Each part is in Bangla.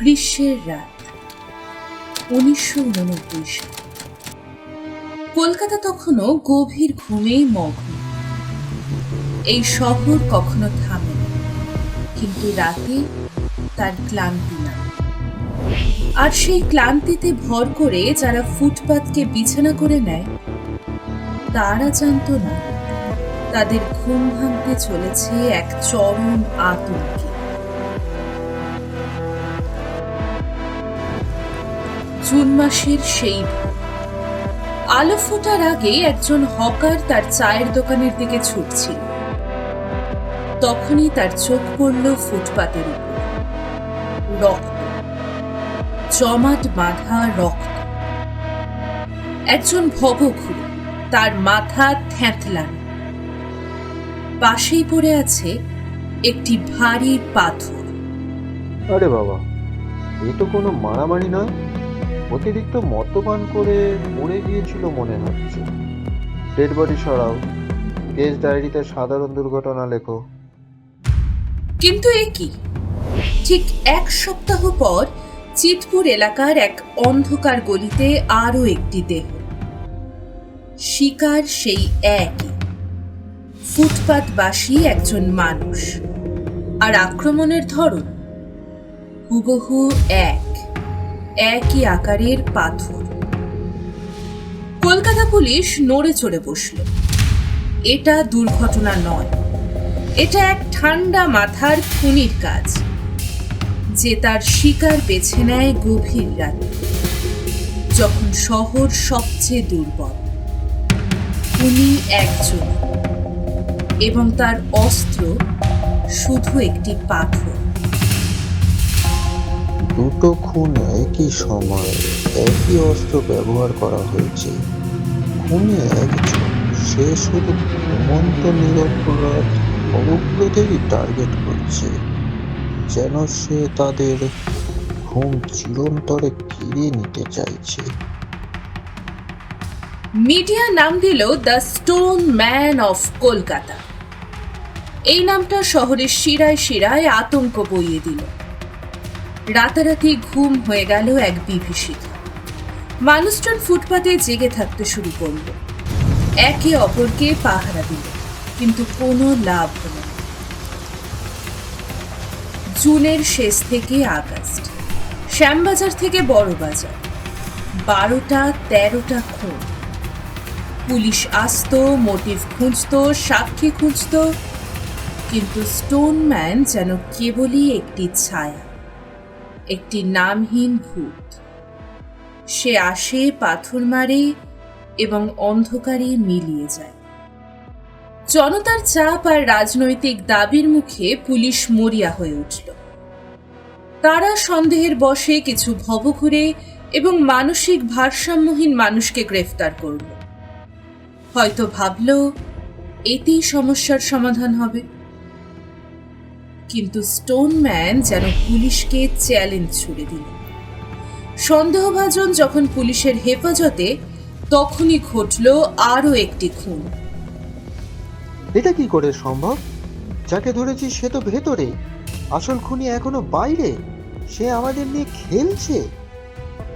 গ্রীষ্মের রাত, উনিশশো উননব্বই কলকাতা তখনও গভীর ঘুমে মগ্ন। এই শহর কখনো থামে কিন্তু রাতে তার ক্লান্তি না। আর সেই ক্লান্তিতে ভর করে যারা ফুটপাতকে বিছানা করে নেয়, তারা জানতো না, তাদের ঘুম ভাঙতে চলেছে এক চরম আতঙ্কে। জুন মাসের সেই আলো ফোটার আগে একজন হকার তার চায়ের দোকানের দিকে ছুটছিল। তখনই তার চোখ পড়ল ফুটপাতের উপর। রক্ত। জমাট বাঁধা রক্ত। একজন ভবঘুরে তার মাথা থ্যাঁতলান পাশেই পড়ে আছে একটি ভারী পাথর। আরে বাবা, এ তো কোনো মারামারি নয়? অতিরিক্ত মদ্যপান করে মরে গিয়েছিল মনে হচ্ছে। ডেড বডি সরাও। কেস ডায়েরিতে সাধারণ দুর্ঘটনা লেখো। কিন্তু এ কি? ঠিক এক সপ্তাহ পর চিতপুর এলাকার এক অন্ধকার গলিতে আরও একটি দেহ। শিকার সেই একই। ফুটপাতবাসী একজন মানুষ। আর আক্রমণের ধরন হুবহু এক। একই আকারের পাথর। কলকাতা পুলিশ নড়ে চড়ে বসল। এটা দুর্ঘটনা নয়। এটা এক ঠান্ডা মাথার খুনির কাজ, যে তার শিকার বেছে নেয় গভীর রাতে, যখন শহর সবচেয়ে দুর্বল। উনি একজন, এবং তার অস্ত্র শুধু একটি পাথর। দুটো খুন একই সময় একই অস্ত্র ব্যবহার করা হয়েছে। খুনে একজন, সে শুধু ঘুমন্ত নিরপরাধ অবজ্ঞদেরই টার্গেট করছে। যেন সে তাদের ঘুম চিরন্তরে ফিরিয়ে নিতে চাইছে। মিডিয়া নাম দিল the stone man of Kolkata. এই নামটা শহরের শিরায় শিরায় আতঙ্ক বইয়ে দিল। রাতারাতি ঘুম হয়ে গেল এক বিভীষিকা। মানুষজন ফুটপাতে জেগে থাকতে শুরু করল। একে অপরকে পাহারা দিল, কিন্তু কোনো লাভ হলো না। জুনের শেষ থেকে আগস্ট, শ্যামবাজার থেকে বড় বাজার বারোটা তেরোটা খুন পুলিশ আসতো, মোটিভ খুঁজতো, সাক্ষী খুঁজতো, কিন্তু স্টোনম্যান যেন কেবলই একটি ছায়া। একটি নামহীন ভূত। সে আসে পাথর মারে এবং অন্ধকারে মিলিয়ে যায়। জনতার চাপ আর রাজনৈতিক দাবির মুখে পুলিশ মরিয়া হয়ে উঠল। তারা সন্দেহের বশে কিছু ভবঘুরে এবং মানসিক ভারসাম্যহীন মানুষকে গ্রেফতার করল। হয়তো ভাবল, এতেই সমস্যার সমাধান হবে। কিন্তু স্টোনম্যান যেন পুলিশকে চ্যালেঞ্জ ছুড়ে দিল। সন্দেহভাজন যখন পুলিশের হেফাজতে তখনই ঘটল আরও একটি খুন। এটা কি করে সম্ভব? যাকে ধরেছি সে তো ভেতরে। আসল খুনি এখনও বাইরে। সে আমাদের নিয়ে খেলছে।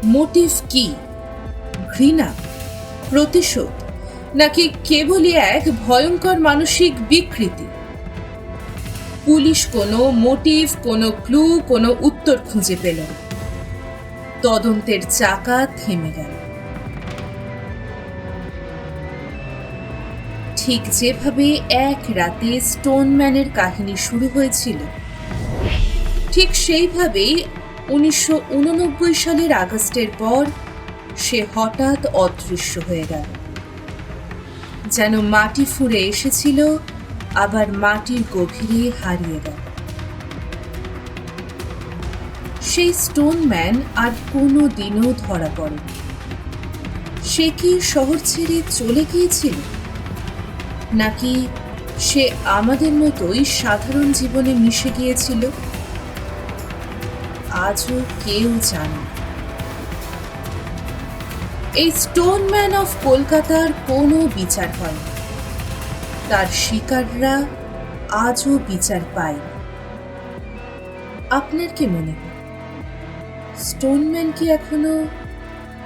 মোটিভ কি? ঘৃণা? প্রতিশোধ? নাকি কেবলই এক ভয়ঙ্কর মানসিক বিকৃতি? পুলিশ কোনো মোটিভ, কোনো ক্লু, কোনো উত্তর খুঁজে পেল তদন্তের চাকা থেমে গেল। ঠিক যেভাবে এক রাতে স্টোনম্যানের কাহিনী শুরু হয়েছিল, ঠিক সেইভাবেই উনিশশো উননব্বই সালের আগস্টের পর সে হঠাৎ অদৃশ্য হয়ে গেল। যেন মাটি ফুঁড়ে এসেছিল আবার মাটির গভীরে হারিয়ে গেল। সেই স্টোনম্যান আর কোনো দিনও ধরা পড়েনি। সে কি শহর ছেড়ে চলে গিয়েছিল? নাকি সে আমাদের মতোই সাধারণ জীবনে মিশে গিয়েছিল? আজও কেউ জানে। এই স্টোনম্যান অফ কলকাতার কোনো বিচার হয় না তার শিকাররা আজও বিচার পায়। আপনার কি মনে হয়? স্টোনম্যান কি এখনও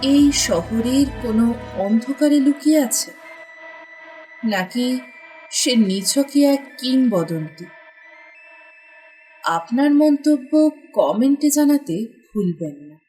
এই শহরের কোনো অন্ধকারে লুকিয়ে আছে? নাকি সে নিছকই এক কিংবদন্তি? আপনার মন্তব্য কমেন্টে জানাতে ভুলবেন না।